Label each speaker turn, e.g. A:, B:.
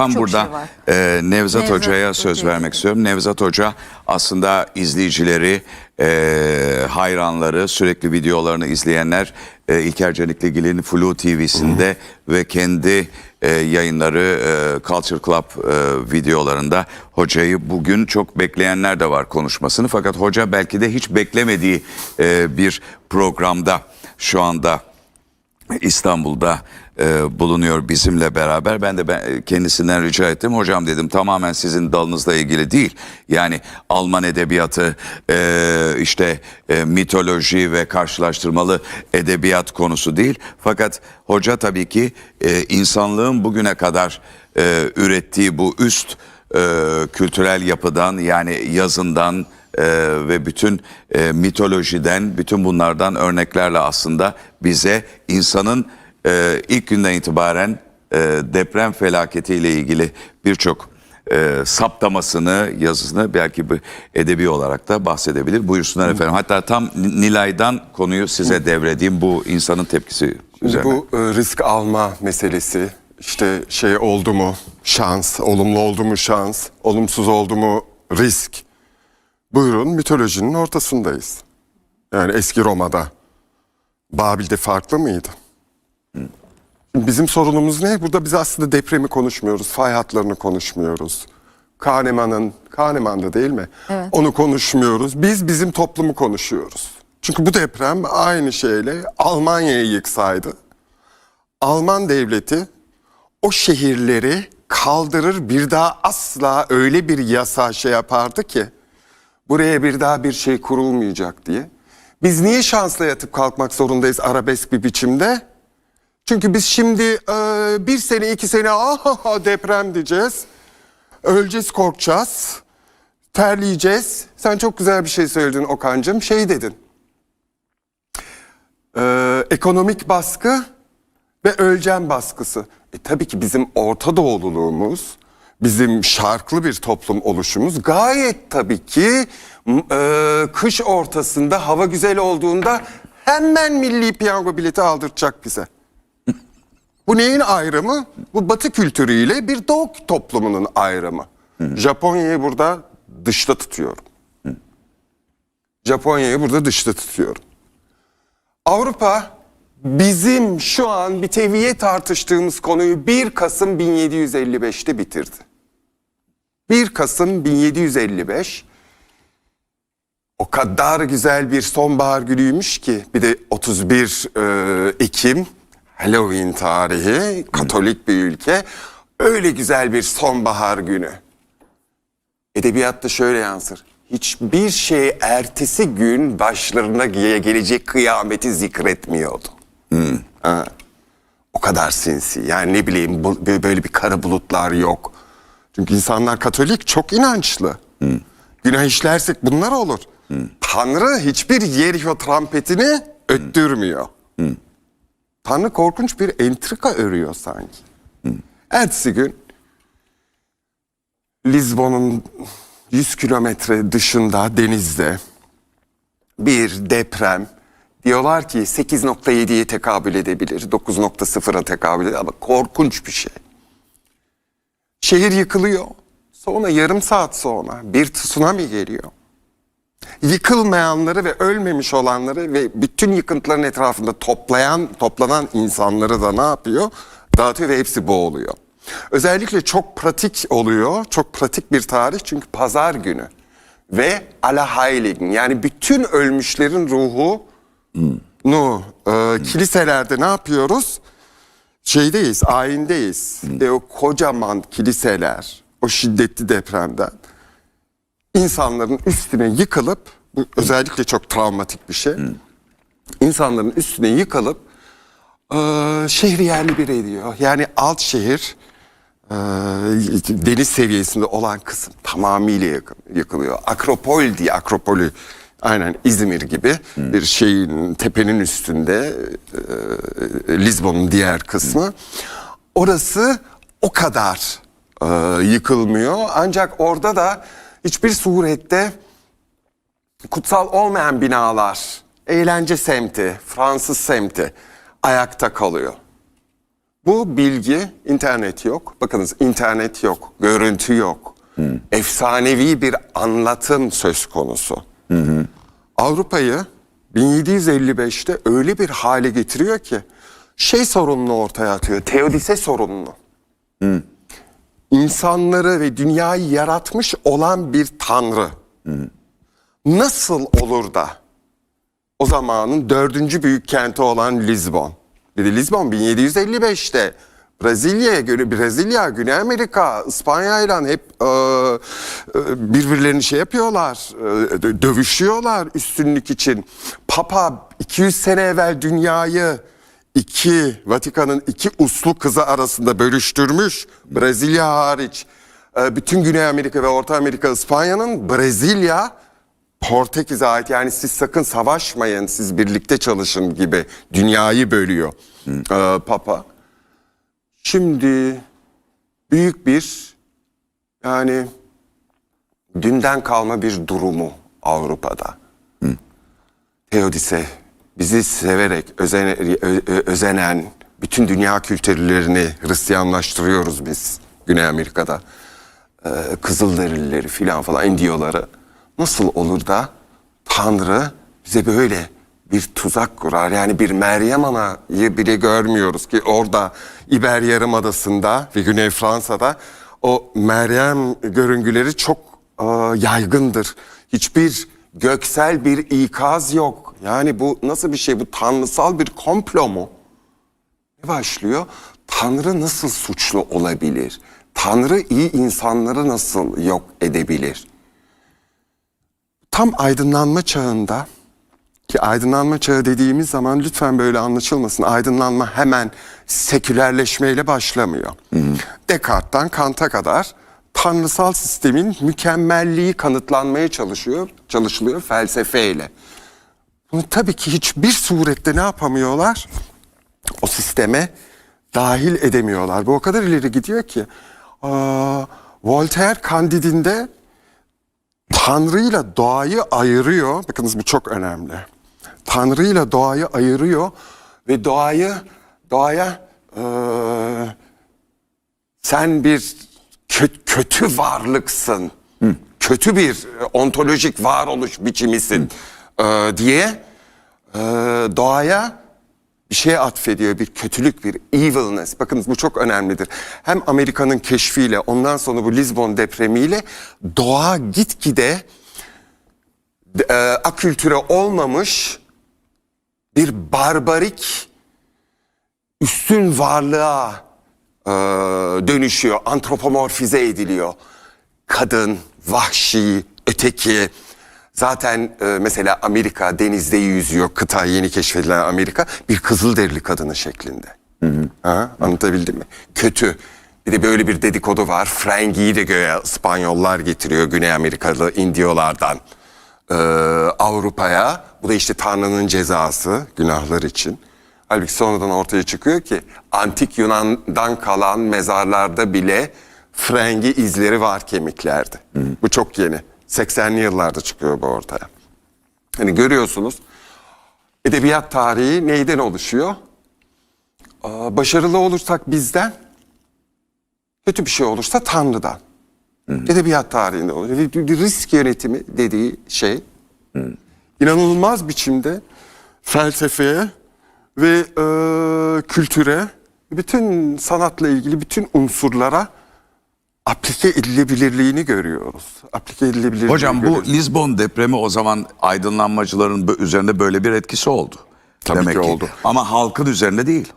A: tam burada
B: şey
A: e, Nevzat,
B: Nevzat
A: Hoca'ya söz vermek istiyorum. Nevzat Hoca aslında izleyicileri, e, hayranları, sürekli videolarını izleyenler e, İlker Canikligil'in Flu TV'sinde ve kendi e, yayınları e, Culture Club e, videolarında hocayı bugün çok bekleyenler de var konuşmasını. Fakat hoca belki de hiç beklemediği e, bir programda şu anda İstanbul'da e, bulunuyor bizimle beraber. Ben de ben, kendisinden rica ettim. Hocam dedim tamamen sizin dalınızla ilgili değil. Yani Alman edebiyatı, e, işte e, mitoloji ve karşılaştırmalı edebiyat konusu değil. Fakat hoca tabii ki e, insanlığın bugüne kadar e, ürettiği bu üst e, kültürel yapıdan yani yazından e, ve bütün e, mitolojiden, bütün bunlardan örneklerle aslında bize insanın e, ilk günden itibaren e, deprem felaketiyle ilgili birçok e, saptamasını, yazısını belki bir edebi olarak da bahsedebilir. Buyursunlar efendim. Hatta tam Nilay'dan konuyu size devredeyim bu insanın tepkisi üzerine.
C: Bu e, risk alma meselesi işte şey oldu mu şans, olumlu oldu mu şans, olumsuz oldu mu risk. Buyurun mitolojinin ortasındayız. Yani eski Roma'da. Babil'de farklı mıydı? Bizim sorunumuz ne? Burada biz aslında depremi konuşmuyoruz, fay hatlarını konuşmuyoruz. Kahneman'ın, Kahneman'da değil mi? Onu konuşmuyoruz. Biz bizim toplumu konuşuyoruz. Çünkü bu deprem aynı şeyle Almanya'yı yıksaydı, Alman devleti o şehirleri kaldırır bir daha asla öyle bir yasa şey yapardı ki buraya bir daha bir şey kurulmayacak diye. Biz niye şansla yatıp kalkmak zorundayız arabesk bir biçimde? Çünkü biz şimdi e, bir sene iki sene ah deprem diyeceğiz. Öleceğiz korkacağız. Terleyeceğiz. Sen çok güzel bir şey söyledin Okan'cığım. Şey dedin. E, ekonomik baskı ve öleceğim baskısı. E tabii ki bizim Orta Doğululuğumuz, bizim şarklı bir toplum oluşumuz gayet tabii ki e, kış ortasında hava güzel olduğunda hemen milli piyango bileti aldıracak bize. Bu neyin ayrımı? Bu batı kültürüyle bir doğu toplumunun ayrımı. Japonya'yı burada dışta tutuyorum. Japonya'yı burada dışta tutuyorum. Avrupa bizim şu an bir teviye tartıştığımız konuyu 1 Kasım 1755'te bitirdi. 1 Kasım 1755 o kadar güzel bir sonbahar günüymüş ki bir de 31 e, Ekim Halloween tarihi Katolik bir ülke öyle güzel bir sonbahar günü. Edebiyatta şöyle yansır. Hiçbir şey ertesi gün başlarına ge- gelecek kıyameti zikretmiyordu. Ha. O kadar sinsi. Yani ne bileyim böyle bir kara bulutlar yok. Çünkü insanlar Katolik çok inançlı. Günah işlersek bunlar olur. Tanrı hiçbir Yericho trampetini öttürmüyor. Tanrı korkunç bir entrika örüyor sanki. Ertesi gün Lizbon'un 100 kilometre dışında denizde bir deprem diyorlar ki 8.7'ye tekabül edebilir, 9.0'a tekabül edebilir ama korkunç bir şey. Şehir yıkılıyor. Sonra yarım saat sonra bir tsunami geliyor. Yıkılmayanları ve ölmemiş olanları ve bütün yıkıntıların etrafında toplayan toplanan insanları da ne yapıyor? Dağıtıyor ve hepsi boğuluyor. Özellikle çok pratik oluyor. Çok pratik bir tarih çünkü pazar günü. Ve Allerheiligen yani bütün ölmüşlerin ruhu nu e, kiliselerde ne yapıyoruz? Şeydeyiz, ayindeyiz. Ve o kocaman kiliseler, o şiddetli depremden insanların üstüne yıkılıp, bu özellikle çok travmatik bir şey. İnsanların üstüne yıkılıp e, şehri yerli bir ediyor. Yani alt şehir e, deniz seviyesinde olan kısım tamamıyla yıkı- yıkılıyor. Akropol diye Akropolü aynen İzmir gibi bir şeyin tepenin üstünde e, Lizbon'un diğer kısmı. Orası o kadar e, yıkılmıyor. Ancak orada da hiçbir surette kutsal olmayan binalar, eğlence semti, Fransız semti ayakta kalıyor. Bu bilgi, internet yok. Bakınız internet yok, görüntü yok. Efsanevi bir anlatım söz konusu. Avrupa'yı 1755'te öyle bir hale getiriyor ki şey sorununu ortaya atıyor. Teodise sorununu. İnsanları ve dünyayı yaratmış olan bir tanrı. Nasıl olur da o zamanın dördüncü büyük kenti olan Lizbon. Bir de Lizbon 1755'te Brezilya'ya göre Brezilya, Güney Amerika, İspanya ile hep e, e, birbirlerini şey yapıyorlar, e, dö- dövüşüyorlar üstünlük için. Papa 200 sene evvel dünyayı iki Vatikan'ın iki uslu kızı arasında bölüştürmüş. Brezilya hariç. E, bütün Güney Amerika ve Orta Amerika İspanya'nın Brezilya Portekiz'e ait yani siz sakın savaşmayın siz birlikte çalışın gibi dünyayı bölüyor e, Papa. Şimdi büyük bir yani dünden kalma bir durumu Avrupa'da. Teodise bizi severek özene- ö- ö- özenen bütün dünya kültürlerini Hristiyanlaştırıyoruz biz Güney Amerika'da. Ee, Kızılderilileri filan falan Indiyoları. Nasıl olur da Tanrı bize böyle bir tuzak kurar. Yani bir Meryem Ana'yı bile görmüyoruz ki orada İber Yarımadası'nda ve Güney Fransa'da o Meryem görüngüleri çok e, yaygındır. Hiçbir göksel bir ikaz yok. Yani bu nasıl bir şey? Bu tanrısal bir komplo mu? Ne başlıyor? Tanrı nasıl suçlu olabilir? Tanrı iyi insanları nasıl yok edebilir? Tam aydınlanma çağında ki aydınlanma çağı dediğimiz zaman lütfen böyle anlaşılmasın. Aydınlanma hemen sekülerleşmeyle başlamıyor. Descartes'tan Kant'a kadar tanrısal sistemin mükemmelliği kanıtlanmaya çalışıyor, çalışılıyor felsefeyle. Bunu tabii ki hiçbir surette ne yapamıyorlar? O sisteme dahil edemiyorlar. Bu o kadar ileri gidiyor ki. Aa, Voltaire Candid'inde Tanrı'yla doğayı ayırıyor. Bakınız bu çok önemli. Tanrı'yla doğayı ayırıyor ve doğayı doğaya eee, sen bir kö- kötü varlıksın. Kötü bir e, ontolojik varoluş biçimisin eee, diye eee, doğaya bir şeye atfediyor bir kötülük bir evilness. Bakınız bu çok önemlidir. Hem Amerika'nın keşfiyle ondan sonra bu Lisbon depremiyle doğa gitgide e, akültüre olmamış bir barbarik üstün varlığa e, dönüşüyor, antropomorfize ediliyor. Kadın, vahşi, öteki. Zaten e, mesela Amerika denizde yüzüyor, kıta yeni keşfedilen Amerika bir kızılderili kadını şeklinde. Ha, anlatabildim mi? Kötü. Bir de böyle bir dedikodu var. Frangi'yi de göğe İspanyollar getiriyor Güney Amerikalı Indiyolardan e, Avrupa'ya. Bu da işte Tanrı'nın cezası günahlar için. Halbuki sonradan ortaya çıkıyor ki antik Yunan'dan kalan mezarlarda bile frengi izleri var kemiklerde. Bu çok yeni. 80'li yıllarda çıkıyor bu ortaya. Hani görüyorsunuz edebiyat tarihi neyden oluşuyor? Aa, başarılı olursak bizden, kötü bir şey olursa Tanrı'dan. Edebiyat tarihinde bir Risk yönetimi dediği şey inanılmaz biçimde felsefeye ve e, kültüre, bütün sanatla ilgili bütün unsurlara aplike edilebilirliğini görüyoruz. Aplike edilebilirliğini
A: Hocam bu
C: görüyoruz.
A: Lisbon depremi o zaman aydınlanmacıların üzerinde böyle bir etkisi oldu.
C: Tabii ki oldu.
A: Ama halkın üzerinde değil.